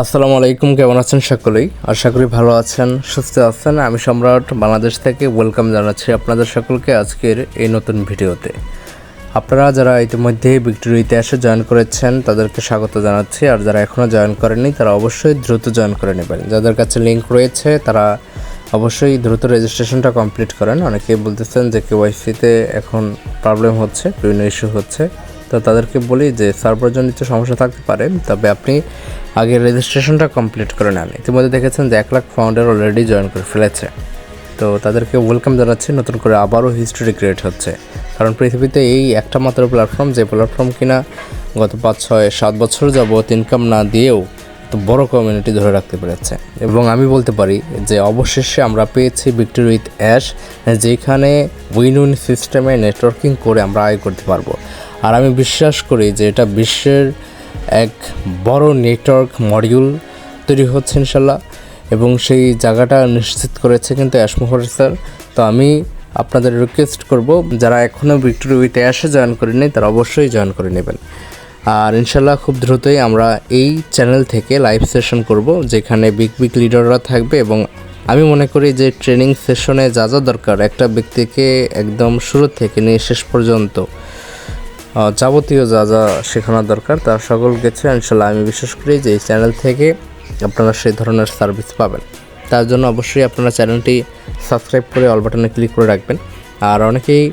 আসসালামু আলাইকুম, কেমন আছেন সকলেই? আশা করি ভালো আছেন, সুস্থ আছেন। আমি সম্রাট বাংলাদেশ থেকে ওয়েলকাম জানাচ্ছি আপনাদের সকলকে আজকের এই নতুন ভিডিওতে। আপনারা যারা ইতিমধ্যে ভিক্টোরি ইতিহাসে জয়েন করেছেন, তাদেরকে স্বাগত জানাচ্ছি। আর যারা এখনও জয়েন করেননি, তারা অবশ্যই দ্রুত জয়েন করে নেবেন। যাদের কাছে লিঙ্ক রয়েছে, তারা অবশ্যই দ্রুত রেজিস্ট্রেশনটা কমপ্লিট করেন। অনেকেই বলতেছেন যে কেওয়াইসিতে এখন প্রবলেম হচ্ছে, বিভিন্ন ইস্যু হচ্ছে। তো তাদেরকে বলি যে সার্ভার সার্ভারজনিত সমস্যা থাকতে পারে, তবে আপনি আগে রেজিস্ট্রেশনটা কমপ্লিট করে নেন। ইতিমধ্যে দেখেছেন যে এক লাখ ফাউন্ডার অলরেডি জয়েন করে ফেলেছে। তো তাদেরকে ওয়েলকাম জানাচ্ছি, নতুন করে আবারও হিস্ট্রি ক্রিয়েট হচ্ছে। কারণ পৃথিবীতে এই একটা মাত্র প্ল্যাটফর্ম যে প্ল্যাটফর্ম কিনা গত পাঁচ, ছয়, সাত বছর যাবত ইনকাম না দিয়েও বড় কমিউনিটি ধরে রাখতে পেরেছে। এবং আমি বলতে পারি যে অবশেষে আমরা পেয়েছি ভিক্টরি উইথ অ্যাশ যেখানে উইন উইন সিস্টেমে নেটওয়ার্কিং করে আমরা আয় করতে পারব। আর আমি বিশ্বাস করি যে এটা বিশ্বের এক বড় নেটওয়ার্ক মডিউল তৈরি হচ্ছে ইনশাল্লাহ। এবং সেই জায়গাটা নিশ্চিত করেছে কিন্তু অ্যাশমোহর স্যার তো আমি আপনাদের রিকোয়েস্ট করব, যারা এখনও ভিক্টোরি উইথ অ্যাশে জয়েন করেনি তারা অবশ্যই জয়েন করে নেবেন। আর ইনশাল্লাহ খুব দ্রুতই আমরা এই চ্যানেল থেকে লাইভ সেশন করব, যেখানে বিগ বিগ লিডাররা থাকবে এবং আমি মনে করি যে ট্রেনিং সেশনে যা যা দরকার, একটা ব্যক্তিকে একদম শুরু থেকে নিয়ে শেষ পর্যন্ত যাবতীয় যা যা শেখানো দরকার তার সকল কিছু ইনশাল্লাহ আমি বিশ্বাস করি যে এই চ্যানেল থেকে আপনারা সেই ধরনের সার্ভিস পাবেন। তার জন্য অবশ্যই আপনারা চ্যানেলটি সাবস্ক্রাইব করে অল বাটনে ক্লিক করে রাখবেন। আর অনেকেই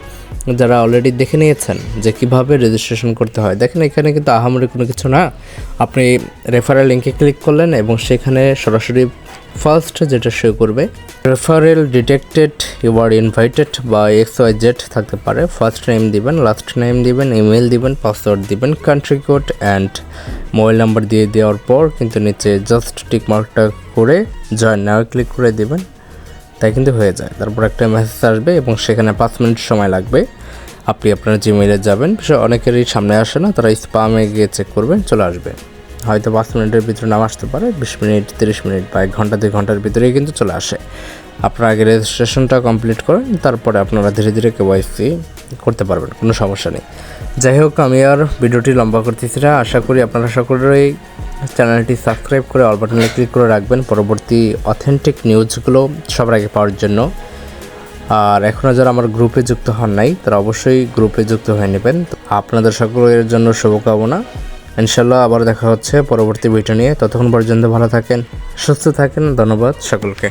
যারা অলরেডি দেখে নিয়েছেন যে কীভাবে রেজিস্ট্রেশন করতে হয়। দেখেন, এখানে কিন্তু আহামরি কোনো কিছু না। আপনি রেফারেল লিঙ্কে ক্লিক করলেন এবং সেখানে সরাসরি ফার্স্ট যেটা শো করবে referral detected you are invited বা এক্স ওয়াই জেড থাকতে পারে। ফার্স্ট নেম দিবেন লাস্ট নেম দিবেন ইমেল দিবেন পাসওয়ার্ড দিবেন country code and mobile number দিয়ে দেওয়ার পর কিন্তু নিচে জাস্ট টিক মার্কটা করে জয়েন নাও ক্লিক করে দিবেন। তাই কিন্তু হয়ে যায়। তারপর একটা মেসেজ আসবে এবং সেখানে পাঁচ মিনিট সময় লাগবে। আপনি আপনার জিমেইলে যাবেন। বিষয় অনেকেরই সামনে আসে না, তারা স্পামে গিয়ে চেক করবেন চলে আসবে। হয়তো পাঁচ মিনিটের ভিতরে নাম আসতে পারে, বিশ মিনিট, তিরিশ মিনিট বা এক ঘণ্টা, দুই ঘণ্টার ভিতরেই কিন্তু চলে আসে। আপনারা আগে রেজিস্ট্রেশনটা কমপ্লিট করেন, তারপরে আপনারা ধীরে ধীরে কেওয়াইসি করতে পারবেন, কোনো সমস্যা নেই। যাই হোক, আমি আর ভিডিওটি লম্বা করতেছি না। আশা করি আপনারা সকলেই চ্যানেলটি সাবস্ক্রাইব করে অল বাটনে ক্লিক করে রাখবেন পরবর্তী অথেন্টিক নিউজগুলো সবার আগে পাওয়ার জন্য। আর এখনও যারা আমার গ্রুপে যুক্ত হন নাই, তারা অবশ্যই গ্রুপে যুক্ত হয়ে নেবেন। আপনাদের সকলের জন্য শুভকামনা। ইনশাল্লাহ আবার দেখা হচ্ছে পরবর্তী ভিডিও নিয়ে। ততক্ষণ পর্যন্ত ভালো থাকেন, সুস্থ থাকেন। ধন্যবাদ সকলকে।